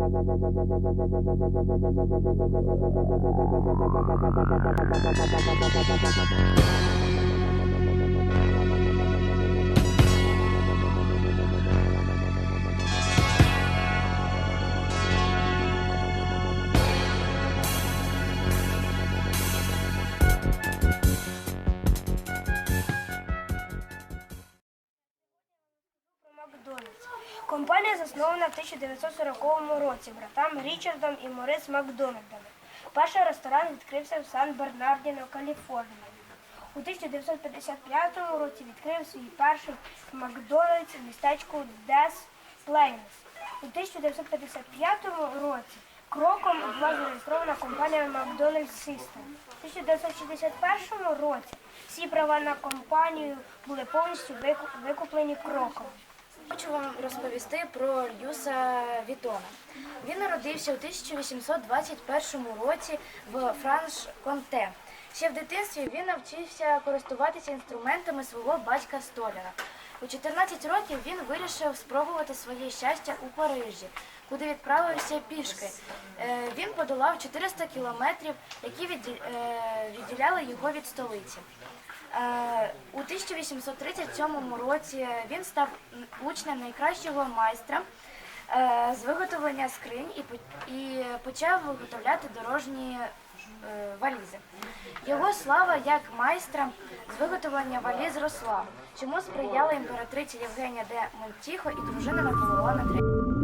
Thank you. Компанія заснована в 1940 році братами Річардом і Морис Макдональдами. Перший ресторан відкрився в Сан-Бернардіно, Каліфорнія. У 1955 році відкрив свій перший Макдональдс в містечку Дес Плейнс. У 1955 році кроком була зареєстрована компанія McDonald's System. У 1961 році всі права на компанію були повністю викуплені кроком. Хочу вам розповісти про Люса Вітона. Він народився у 1821 році в Франш-Конте. Ще в дитинстві він навчився користуватися інструментами свого батька Столяра. У 14 років він вирішив спробувати своє щастя у Парижі, куди відправився пішки. Е, Він подолав 400 кілометрів, які е, відділяли його від столиці. Е, У 1837 році він став учнем найкращого майстра е, з виготовлення скринь і почав виготовляти дорожні е, валізи. Його слава як майстра з виготовлення валіз росла, чому сприяла імператриця Євгенія де Монтіхо і дружина Наполеона III.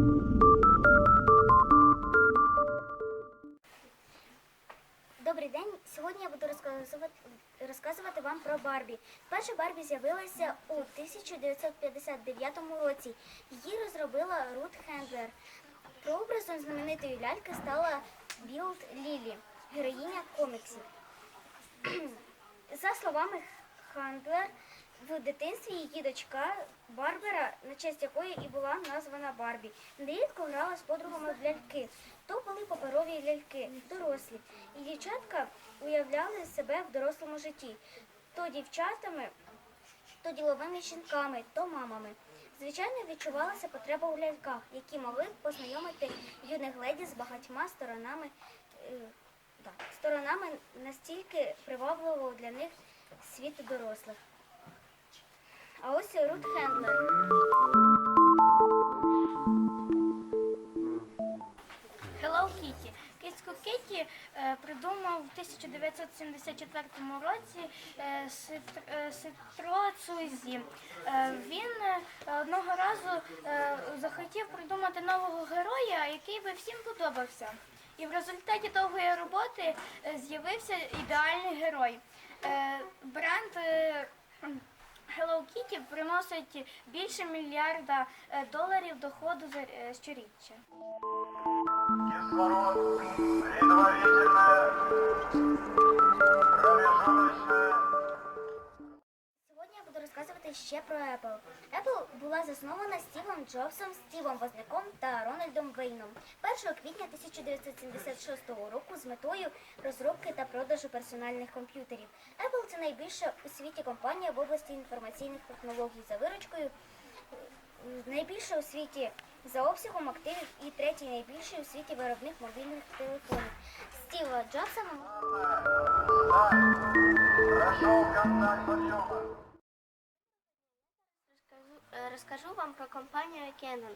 Добрий день. Сьогодні я буду розказувати, вам про Барбі. Перша Барбі з'явилася у 1959 році. Її розробила Рут Хендлер. Прообразом знаменитої ляльки стала Білд Лілі, героїня коміксів. За словами Хандлер, в дитинстві її дочка Барбара, на честь якої і була названа Барбі, нерідко грала з подругами в ляльки. То були паперові ляльки, дорослі. І дівчатка уявляли себе в дорослому житті. То дівчатами, то діловими жінками, то мамами. Звичайно, відчувалася потреба у ляльках, які могли познайомити юних леді з багатьма сторонами, е, сторонами настільки привабливого для них світу дорослих. А ось Рут Хендлер. Кіті е, придумав в 1974 році е, е, Ситро Цузі. Він одного разу захотів придумати нового героя, який би всім подобався. І в результаті довгої роботи з'явився ідеальний герой. Бренд Hello Kitty приносить більше мільярда е, доларів доходу за е, щоріччя. Кислород. Розказувати ще про Apple. Apple була заснована Стівом Джобсом, Стівом Возняком та Рональдом Вейном 1 квітня 1976 року з метою розробки та продажу персональних комп'ютерів. Apple це найбільша у світі компанія в області інформаційних технологій за виручкою, найбільша у світі за обсягом активів і третій найбільший у світі виробник мобільних телефонів. Стіва Джобса ми Прошел контакт подъема. Розкажу, вам про компанію Canon.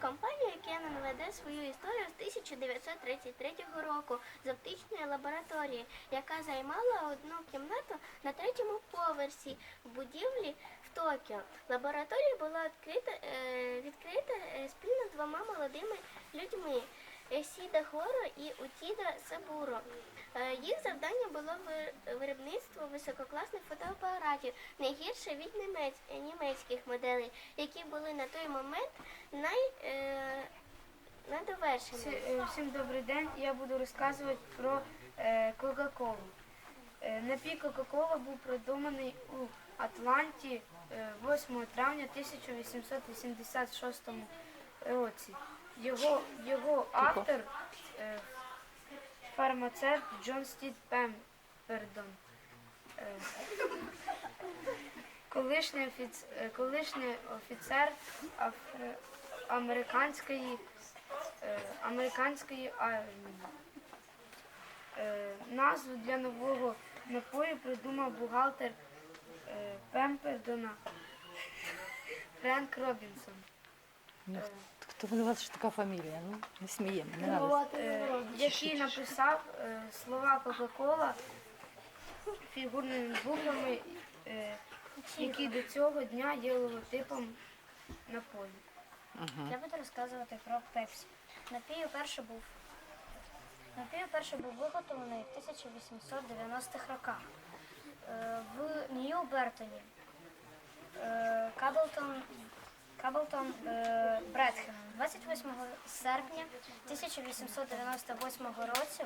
Компанія Canon веде свою історію з 1933 року з оптичної лабораторії, яка займала одну кімнату на третьому поверсі в будівлі в Токіо. Лабораторія була відкрита, е, відкрита е, спільно з двома молодими людьми. Сіда Хоро і Утіда Сабуро. Е, Їх завдання було ви- виробництво висококласних фотоапаратів, не гірше від е, німецьких моделей, які були на той момент най, е, найдовершеніші. Всі- е, Всім добрий день. Я буду розказувати про Кока-Колу. Напій Кока-Кола був придуманий у Атланті е, 8 травня 1886 році. Його, його автор е, фармацевт Джон Стід Пемпердон. Е, Колишній, офіц... е, колишній офіцер афри- американської е, американської армії. Е, Назву для нового напою придумав бухгалтер е, Пемпердона Френк Робінсон. Ну, Хто винуват, що така фамілія? Ну, не сміємо, не надо. е, який написав е, слова Кока-Кола фігурними буквами, е, які до цього дня є логотипом напою. Я буду розказувати про Пепсі. Напій уперше був. Напій уперше був виготовлений в 1890-х роках е, в Нью-Бертоні. Е, Каблтон, е, 28 серпня 1898 році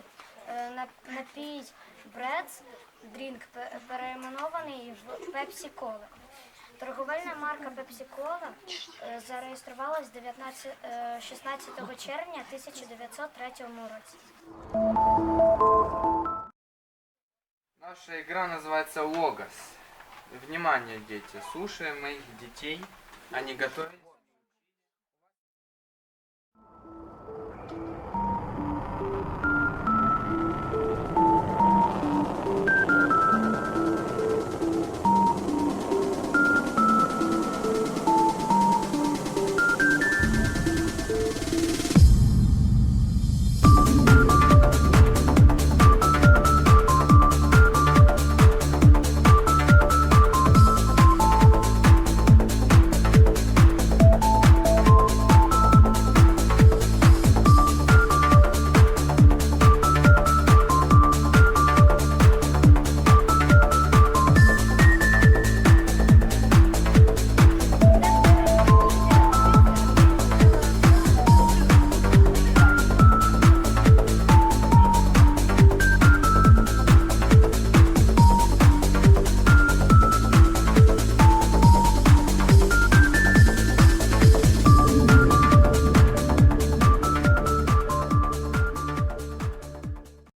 е, на- напій Бредс Дрінк пе- перейменований в Пепсі Кола. Торговельна марка Пепсі Кола зареєструвалась 19, е, 16 червня 1903 році. Наша игра называется Логос. Внимание, дети, слушаем моих детей. Они готовились